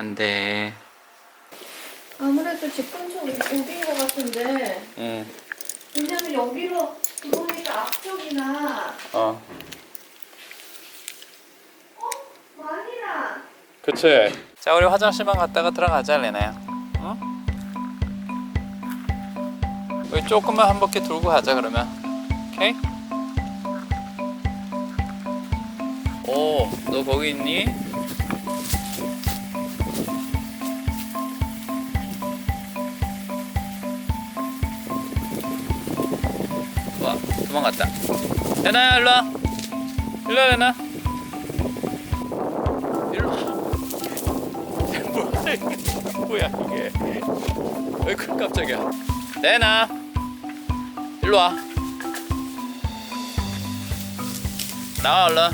안 돼. 아무래도 집 근처 여기인 것 같은데. 응 왜냐면 여기로 들어오니까 앞쪽이나. 어. 많이나. 그치? 자 우리 화장실만 갔다가 들어가자 레나야. 응? 우리 조금만 한 바퀴 돌고 가자 그러면. 오케이? 오 너 거기 있니? 도망갔다. 레나야 일로 와. 일로 와 레나? 일로 와. 뭐야 이게. 뭐야 이게. 왜 그런 깜짝이야? 레나? 일로 와. 나와 얼른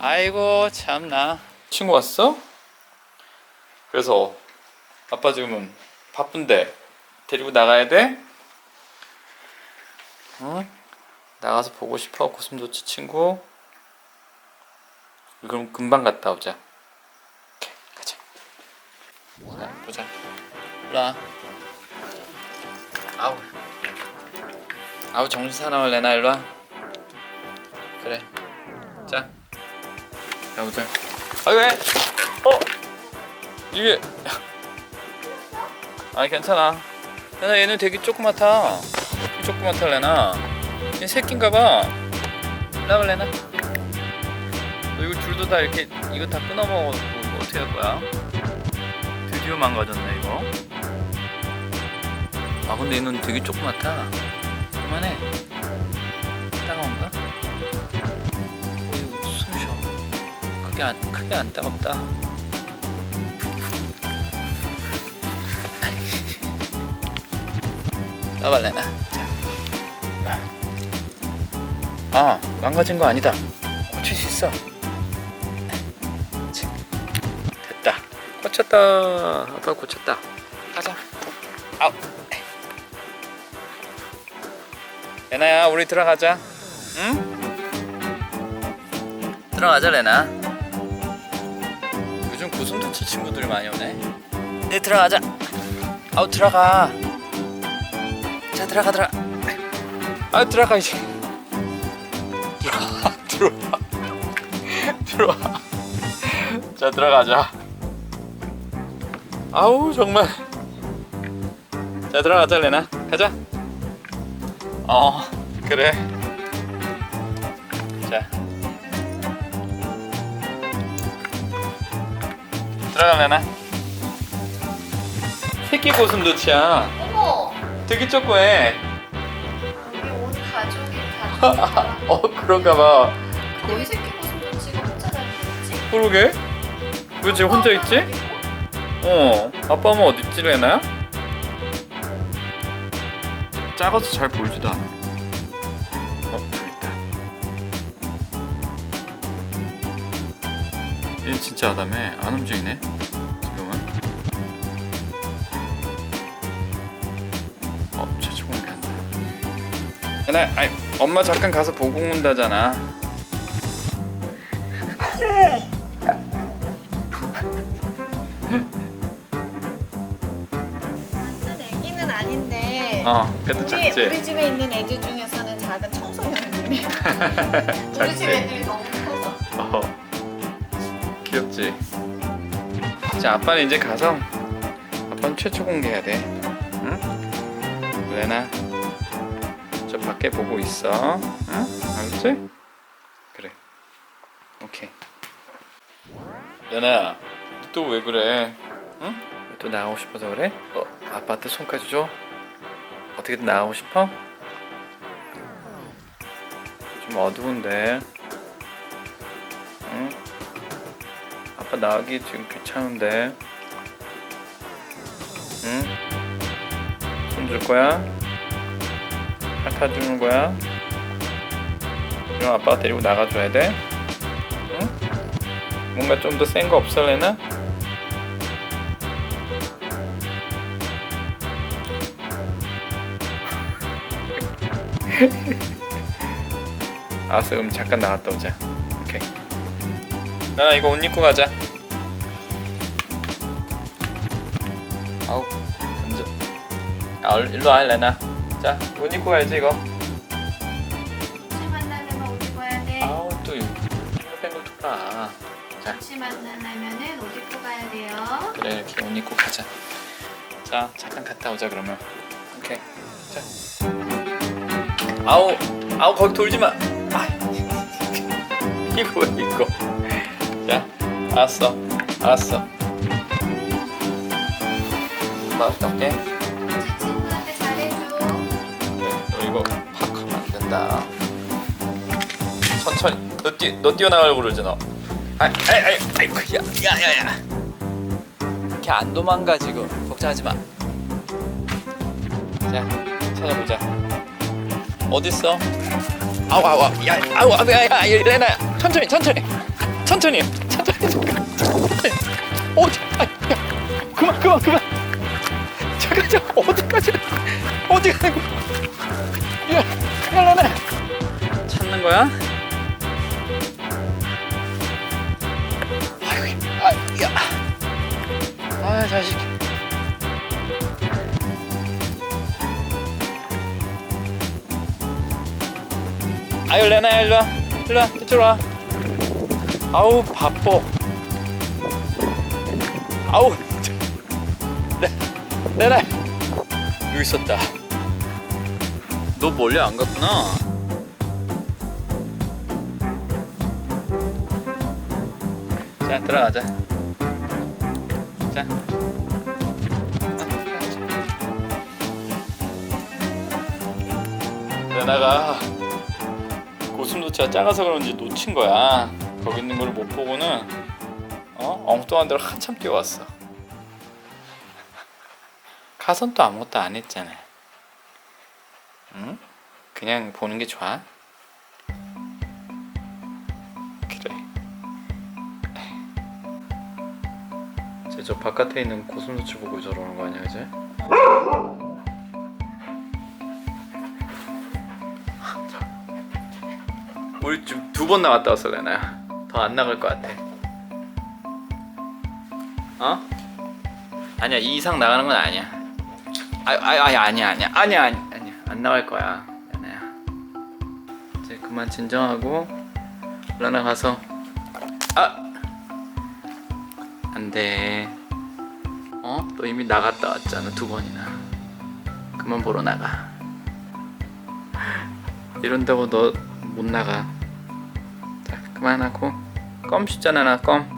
아이고 참나. 친구 왔어? 그래서 아빠 지금은 바쁜데 데리고 나가야 돼? 응? 나가서 보고 싶어 고슴도치 친구? 그럼 금방 갔다 오자. 오케이 가자. 자 보자. 일로와. 아우. 아우 정신 사나워 레나 일로와. 그래. 자 가보자. 아 왜? 어? 이게. 아니 괜찮아. 얘는 되게 조그맣다 조그맣다 레나 얘 새끼인가봐 나와 레나 너 이거 줄도 다 이렇게 이거 다 끊어 먹어 어떻게 할 거야? 드디어 망가졌네 이거. 아 근데 얘는 되게 조그맣다. 그만해. 따가운가? 어, 이거 숨 쉬어. 크게 안 크게 안 따갑다. 따발래나. 아 망가진 거 아니다. 고칠 수 있어. 됐다. 고쳤다. 아빠 고쳤다. 가자. 아우. 레나야, 우리 들어가자. 응? 들어가자, 레나. 요즘 고슴도치 친구들이 많이 오네. 네, 들어가자. 아우, 들어가. 자, 들어가, 들어가. 아, 들어가 이제. 들어와, 들어와. 자, 들어가자. 아우 정말. 자 들어가자 레나. 가자. 어 그래. 자. 들어가 레나. 새끼 고슴도치야. 어머. 되게 여기 온 가족이 다어 그런가 봐 여기 새끼 고슴도치가 혼자 다니겠지? 그러게. 왜 지금 혼자 있지? 어 아빠 엄마 어디 있지 레나야? 작아서 잘 보이지도 않아. 어 저기 있다 얘 진짜 아담해. 안 움직이네 지금은. 어 최초 공개한다 레나 아니 엄마 잠깐 가서 보고 온다잖아 완전 애기는 아닌데 어 그래도 우리, 작지? 우리 집에 있는 애들 중에서는 작은 청소년이네 우리 집 작지? 애들이 너무 커서 어 귀엽지? 자 아빠는 이제 가서 아빠는 최초 공개해야 돼 응? 레나 저 밖에 보고 있어 응? 알았지? 그래 오케이 레나야 또 왜 그래 응? 또 나가고 싶어서 그래? 어 아빠한테 손까지 줘? 어떻게든 나가고 싶어? 좀 어두운데 응? 아빠 나가기 지금 귀찮은데 응? 손 줄 거야? 핥아주는 거야? 그럼 아빠가 데리고 나가줘야 돼? 응? 뭔가 좀 더 센 거 없어 레나? 알았어 그럼 잠깐 나갔다 오자 오케이 나 이거 옷 입고 가자 아우 던져 아 얼- 일로 와 레나 자옷 입고 가야지 이거 돼. 아우 또 이거 봐 자. 같이 만나려면은 옷 입고 가야 돼요. 그래 이렇게 옷 입고 가자. 자 잠깐 갔다 오자 그러면. 오케이. 자. 아우 아우 거기 돌지 마. 아, 이거 왜 이거. 자 알았어. 알았어. 나갔다 올게. 제 친구한테 잘해줘. 그래 너 이거 팍 하면 안 된다. 천천히. 너, 뛰, 너 뛰어나가려고 아이 아이 아이 아이고 야 야 야 야 이렇게 안 도망가 지금 걱정하지 마. 자 찾아보자. 어딨어? 아우 아우 야 아우 아우 야 야 야, 레나 천천히 천천히 천천히 천천히 오 자, 아, 야, 그만 그만 그만 잠깐 잠깐 어디까지 어디 가는 거야? 야, 야 레나 찾는 거야? 아, 자식. 아유 레나야 일로와. 일로와 이쪽으로 와. 아우 바빠. 아우 레, 레나. 여기 있었다. 너 멀리 안 갔구나. 자 들어가자 자 레나가 고슴도치가 작아서 그런지 놓친 거야. 거기 있는 걸 못 보고는 어 엉뚱한 데로 한참 뛰어왔어. 가선 또 아무것도 안 했잖아. 응? 그냥 보는 게 좋아? 쟤저 바깥에 있는 고슴도치 보고 저러는 거 아니야, 이제? 우리 지금 두 번 나갔다 왔어 레나야 더 안 나갈 것 같아. 어? 아니야 이 이상 나가는 건 아니야. 아, 아, 아 아니야 아니야. 아니야 아니야 아니야. 안 나갈 거야. 레나야 이제 그만 진정하고 레나 가서 안돼 어? 너 이미 나갔다 왔잖아 두 번이나 그만 보러 나가 이런다고 너 못 나가. 자, 그만하고 껌 씹잖아 나 껌.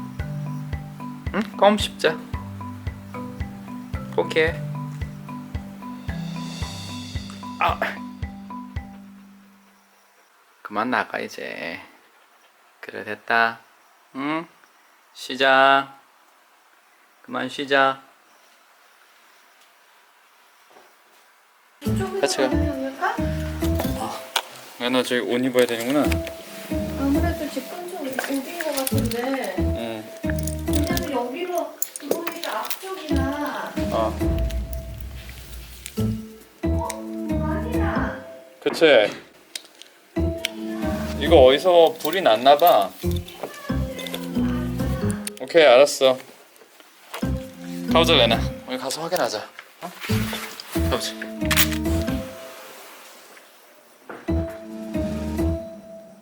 응? 껌 씹자. 포기해. 아. 그만 나가 이제. 그래 됐다. 응? 쉬자. 그만 쉬자. 같이 가. 가면 올까? 야, 너 저기 옷 입어야 되는구나. 아무래도 집 근처 여기인 것 같은데. 응. 왜냐면 여기로 들어오니까 앞쪽이나. 어. 그치. 이거 어디서 불이 났나 봐. 오케이, 알았어. 가보자, 레나. 우리 가서 확인하자. 어? 가보자.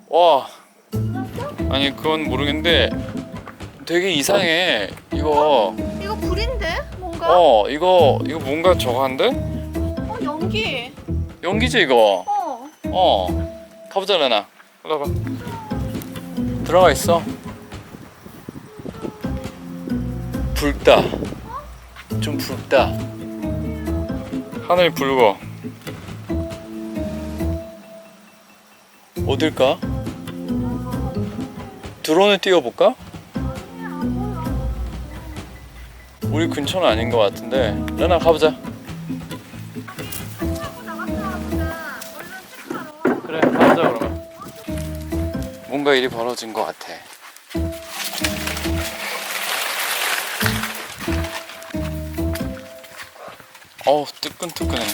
와. 아니, 그건 모르겠는데 되게 이상해. 이거. 이거 불인데? 뭔가? 어, 이거 이거 뭔가 저거한데? 어, 연기. 연기지 이거. 어. 어 가보자 레나 일로 와봐 들어가 있어 붉다 좀 붉다. 하늘이 붉어. 어딜까? 드론을 띄워볼까? 우리 근처는 아닌 것 같은데. 레나 가보자. 그래 가보자 그러면. 뭔가 일이 벌어진 것 같아 어우 뜨끈뜨끈해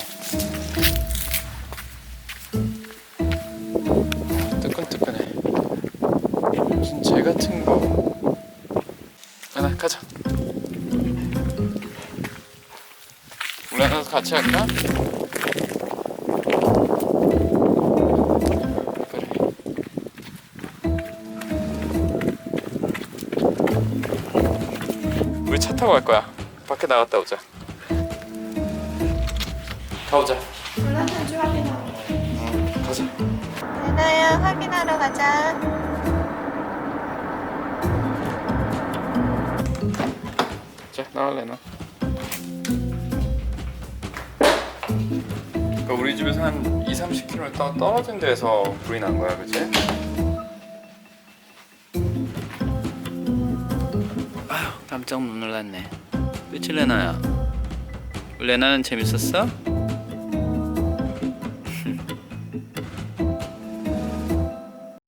뜨끈뜨끈해 무슨 재 같은 거 하나 가자 가서 같이 할까? 우리 차 타고 갈 거야. 밖에 나갔다 오자. 가보자. 불난탄주 확인하러. 가자. 레나야 확인하러 가자. 자 나갈래 나. 그러니까 우리 집에서 한 2, 30km 떠, 떨어진 데서 불이 난 거야, 그치? 아휴 깜짝 놀랐네. 그치 레나야? 레나는 재밌었어?